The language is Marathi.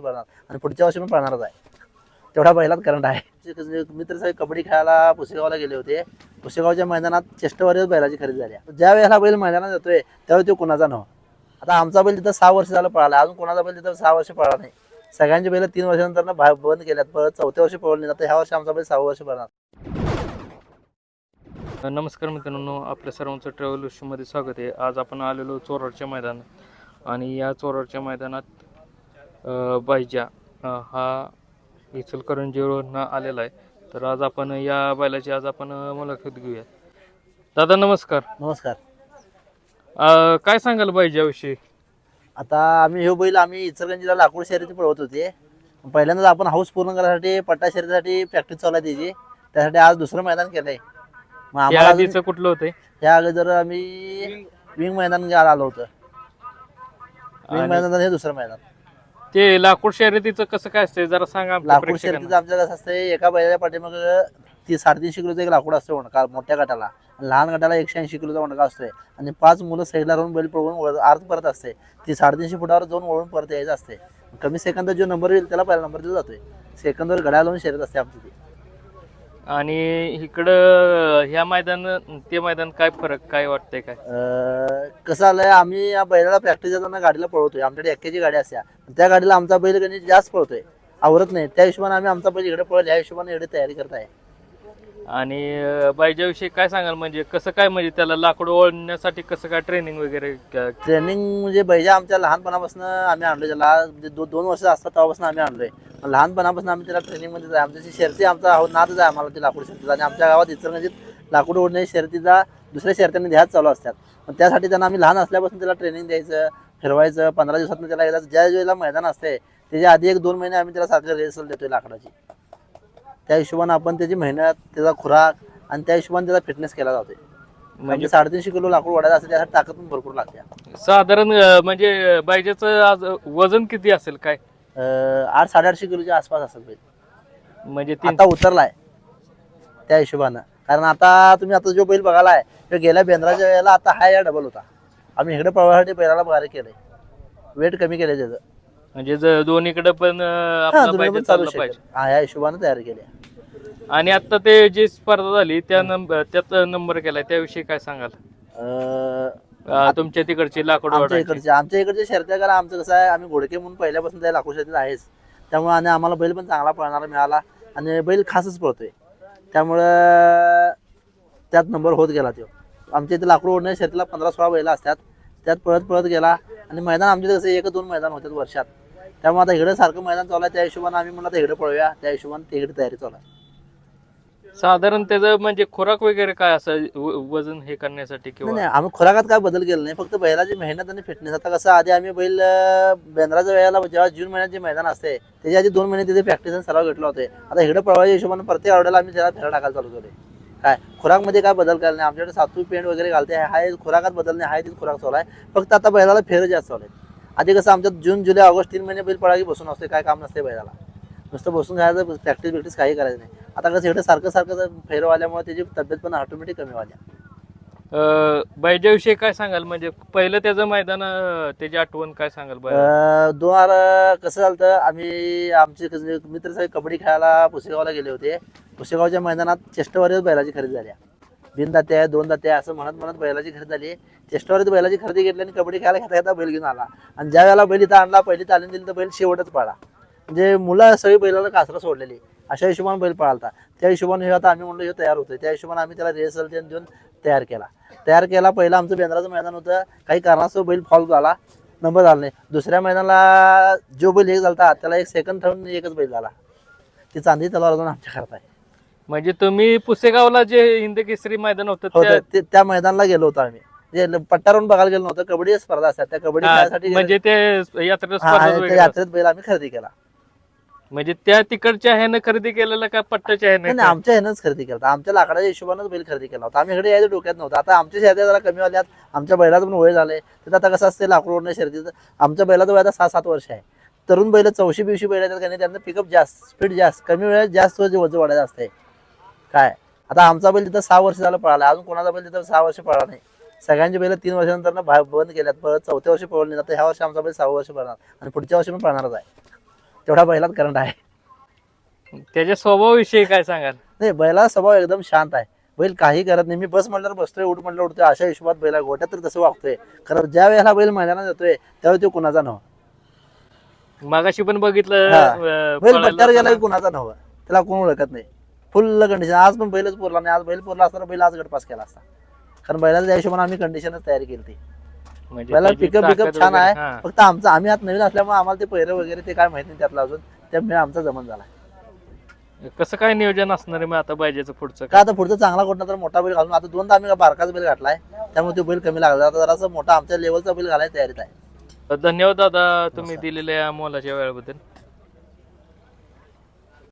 पळणार आणि पुढच्या वर्षी पण पळणारच आहे. तेवढा बैलात करंट आहे. मित्र सगळे कबड्डी खेळायला पुसेगावला गेले होते. पुसेगावच्या मैदानात चेष्टवारीच बैलाची खरेदी झाली ज्या वेळेला बैल मैदानात येतोय त्यावेळी तो कुणाचा नव्ह आता आमचा बैल तिथं सहा वर्ष झालं पळाला. अजून कोणाचा बैल तिथं सहा वर्ष पळाला नाही. सगळ्यांची बैल तीन वर्षानंतर ना भा- बंद केल्यात. परत चौथ्या वर्षी पळवली आता ह्या वर्षी आमचा बैल सहा वर्ष पळणार. नमस्कार मित्रांनो. आपल्या सर्वांचं ट्रॅव्हलमध्ये स्वागत आहे. आज आपण आलेलो चोराडच्या मैदानात. आणि या चोराडच्या मैदानात बायजा हा इचलकरंजीवरून आलेला आहे. तर आज आपण या बैलाची आज आपण मुलाखत घेऊया. दादा नमस्कार. नमस्कार. अ, काय सांगाल बायजाविषयी आता आम्ही हे बैल आम्ही इचलगंजीला लाकूड शर्यती पळवत होते. पहिल्यांदाच आपण हाऊस पूर्ण करण्यासाठी पट्टा शर्यतीसाठी प्रॅक्टिस चालू आहे त्याची. त्यासाठी आज दुसरं मैदान केलंय. मग या आम्हाला अजून- आधीचं कुठलं होतं? त्या अगोदर आम्ही विंग मैदान आलो होतं. विंग आणि- मैदान हे दुसरं मैदान. ते लाकूड शर्यतीचं कसं काय असतंय? जरा सांगा आमच्या लाकूड प्रेक्षकांना. शर्यतीचं आमच्या कसं असतंय एका बैलाच्या पाठीमाग ती साडेतीनशे किलोचं एक लाकूड असतं वणका मोठ्या गटाला. लहान गटाला एकशे ऐंशी किलोचा वणका असतोय. आणि पाच मुलं साईडला राहून बैल पळवून वळ- परत असते ती साडेतीनशे फुटावर जाऊन वळून परत यायचं असते कमी सेकंदात जो नंबर येईल त्याला पहिला नंबर दिला जातोय. सेकंदावर घड्याळ लावून शर्यत असते आमची ती. आणि इकडं ह्या मैदान ते मैदान काय फरक काय वाटतंय काय? अं, कसं आलंय आम्ही या बैलाला प्रॅक्टिस देताना गाडीला पळवतोय. आमच्याकडे एक्क्याची गाडी असते त्या गाडीला आमचा बैल गणित जास्त पळतोय. आवरत नाही. त्या हिशोबाने आम्ही आमचा बैल इकडे पळेल या हिशोबाने एवढी तयारी करत आहे. आणि बायजाविषयी काय सांगाल? म्हणजे कसं काय म्हणजे त्याला लाकूड ओढण्यासाठी कसं काय ट्रेनिंग वगैरे क- ट्रेनिंग म्हणजे बैजा आमच्या लहानपणापासून आम्ही आणलोय त्याला. म्हणजे दो, दोन वर्ष असतात तेव्हापासून आम्ही आणलोय. लहानपणापासून आम्ही त्याला ट्रेनिंगमध्ये आहे आमच्याची शर्ती आमचा हो- नादच आहे आम्हाला ते लाकूड शर्तीचा आणि आमच्या गावात इचलकरंजीत लाकूड ओढण्याची शर्तीचा दुसऱ्या शर्त्यांनी ध्यास चालू असतात. मग त्यासाठी त्यांना आम्ही लहान असल्यापासून त्याला ट्रेनिंग द्यायचं फिरवायचं. पंधरा दिवसात त्याला एकदा ज्या वेळेला मैदान असते त्याच्या आधी एक दोन महिने आम्ही त्याला सारखं रेसल देतोय लाकडाची. त्या हिशोबाने आपण त्याची मेहनत त्याचा खुराक आणि त्या हिशोबाने त्याचा फिटनेस केला जातोय. म्हणजे म्हणजे साडेतीनशे किलो लाकूड वाढायचं असेल त्यासाठी ताकद पण भरपूर लागते. साधारण अं, म्हणजे बायजाचं आज वजन किती असेल काय? अं, आठ साडेआठशे किलोच्या आसपास असेल बैल म्हणजे तीन आता उतरलाय. त्या हिशोबानं. कारण आता तुम्ही आता जो बैल बघायला आहे तो गेल्या बेंद्राच्या वेळेला आता हा या डबल होता. आम्ही इकडे पळवासाठी बैलाला बारीक केलंय. वेट कमी केलंय त्याचं. म्हणजे ज- दोन्हीकडे पण अं, हा, आपलं दोन्ही पाहिजे पण चालू चाललं पाहिजे. शकतं. हा या हिशोबानं तयारी केली. आणि आता ते जी स्पर्धा झाली त्या नंबर त्यात नंबर केलाय त्याविषयी काय सांगाल? अं, तुमच्या तिकडची लाकूड आमच्या. इकडचे आमच्या इकडचे करा आमचं कसं आहे आम्ही घोडके म्हणून पहिल्यापासून त्या लाकूड शर्तीत आहेच. त्यामुळे आणि आम्हाला बैल पण चांगला पळणारा मिळाला. आणि बैल खासच पळतोय. त्यामुळं त्यात नंबर होत गेला तो. आमच्या इथे लाकूड ओढण्या शर्तीला पंधरा सोळा बैल असतात. त्यात पळत पळत गेला. आणि मैदान आमच्या कसं एक दोन मैदान होतात वर्षात. त्यामुळे आता इकडे सारखं मैदान चालू आहे त्या हिशोबाने आम्ही म्हणलं आता इकडे पळूया. त्या हिशोबाने तिकडे तयारी चालू आहे. साधारण त्याचं म्हणजे खुराक वगैरे काय असं व- वजन हे करण्यासाठी नाही किंवा? नाही आम्ही खुराकात काय बदल केला नाही फक्त बैलाची मेहनत आणि फिटनेस आता कसं आधी आम्ही बैल अं, बेंद्राच्या वेळेला जेव्हा जून महिन्यात जे मैदान असते त्याच्या आधी दोन महिने तिथे प्रॅक्टिस आणि सराव घेतला होते आता इकडे पळवायच्या हिशोबाने प्रत्येक आवडायला आम्ही त्याला फेरा टाकायला चालू केले काय खुराकमध्ये काय बदल केला नाही. आमच्याकडे सातू पेंट वगैरे घालते हा एक खुराकात बदल नाही हा तीच खुराक चालू आहे. फक्त आता बैलाला फेर जास्त चालू आहे. आधी कसं आमच्यात जून जुलै ऑगस्ट तीन महिने बैल पळागी बसून असते काय काम नसते बैलाला. नुसतं बसून घ्यायचं प्रॅक्टिस बिक्टिस काही करायचं नाही. आता कसं इकडे सारखं सारखं फेर आल्यामुळे त्याची तब्येत पण ऑटोमॅटिक कमी व्हायला अं, बैजाविषयी काय सांगाल? म्हणजे पहिलं त्याचं मैदान अं, त्याची आठवण काय सांगाल अं, दोन हजार कसं झालं होतं, आम्ही आमचे कसं मित्र सगळे कबड्डी खेळायला पुसेगावला गेले होते. पुसेगावच्या मैदानात चेष्टवारीच बैलाची खरेदी झाली बिन दात्या दोन दात्या असं म्हणत म्हणत बैलाची खरेदी झाली. चेष्टवारीत बैलाची खरेदी घेतली आणि कबड्डी खेळायला घेता घेता बैल घेऊन आला. आणि ज्या वेळेला बैल इथं आणला पहिली तालीम दिली तर बैल शेवटच पळा म्हणजे मुलं सगळी बैलाला कासरा सोडलेली. अशा हिशोबाने बैल पळालता. त्या हिशोबाने हे आता आम्ही म्हणलो हे तयार होतोय. त्या हिशोबाने आम्ही त्याला रिहर्सल देऊन तयार केला. तयार केला. पहिला आमचं बेंद्राचं मैदान होतं. काही कारणास्तव बैल फॉल झाला. नंबर झाला नाही. दुसऱ्या मैदानाला जो बैल एक झाला त्याला एक सेकंड ठेवून एकच बैल झाला. ती चांदी तलवार अजून आमच्या करत आहे. म्हणजे तुम्ही पुसेगावला जे हिंद केसरी मैदान होतं हो त्या- ते- त्या मैदानाला गेलो होतो आम्ही. पट्टारून बघायला गेलो नव्हतं. कबड्डी स्पर्धा असतात. त्या कबड्डी म्हणजे ते यात्रेत बैल आम्ही खरेदी केला. म्हणजे त्या तिकडच्या ह्यानं खरेदी केलेलं का पट्ट्याच्या नाही ह्यानं? नाही, आमच्या ह्यानंच खरेदी केला होता. आमच्या लाकडाच्या हिशोबानंच बैल खरेदी केला होता. आम्ही इकडे यायचं डोक्यात नव्हतं. आता आमच्या शर्यती जरा कमी वाल्यात आमच्या बैलाचं पण वय झालंय. तर आता कसं असते लाकूड ओढण्या शर्यतीचं आमच्या बैलाचं वय आता सहा सात वर्ष आहे. तरुण बैल चौशे बिवशी बैल येतात का नाही पिकअप जास्त स्पीड जास्त कमी वेळात जास्त वजन वजन वाढायचं असते काय? आता आमचा बैल तिथं सहा वर्ष झालं पळाला. अजून कोणाचा बैल तिथं सहा वर्ष पळाला नाही. सगळ्यांची बैल तीन वर्षानंतर ना बा- बंद केल्यात. परत चौथ्या वर्षी पळवले आता ह्या वर्षी आमचा बैल सहा वर्ष पळणार. आणि पुढच्या वर्षी पण पळणारच आहे. तेवढा बैलात करंट आहे. त्याच्या स्वभावाविषयी काय सांगाल? नाही बैला स्वभाव एकदम शांत आहे. बैल काही करत नाही. मी बस म्हटल्यावर बसतोय उठ म्हटलं उठतोय. अशा हिशोबात बैला गोट्यात तर तसं वागतोय. खरं ज्या वेळेला बैल मैदानात जातोय त्यावेळी तो कुणाचा नव्ह. मागाशी पण बघितलं हा. अं, बैल पळायला पट्ट्यावर गेला की. कुणाचा नव्ह. त्याला कोण ओळखत नाही. फुल कंडिशन आज पण बैलच पुरला नाही. आज बैल पुरला असताना बैल आज गटपास केला असता. कारण बैलाच्या त्या हिशोबाने आम्ही कंडिशनच तयारी केली म्हणजे त्याची पिकअप ताकद पिकअप छान वगैरे, आहे. हा. फक्त आमचं आम्ही आत नवीन असल्यामुळे आम्हाला ते पहिरं वगैरे ते काय माहिती नाही त्यातलं अजून. त्यामुळे आमचा जमन झाला. कसं काय नियोजन असणार आहे मग आता पाहिजेचं पुढचं का आता पुढचा चांगला कुठला तर मोठा बैल घालून. आता दोनदा आम्ही बारकाचा बैल घातलाय. त्यामुळे तो बैल कमी लागला. आता जरासा मोठा आमच्या लेवलचा बैल घालायला तयारीत आहे. धन्यवाद दादा तुम्ही दिलेल्या मोलाच्या वेळेबद्दल.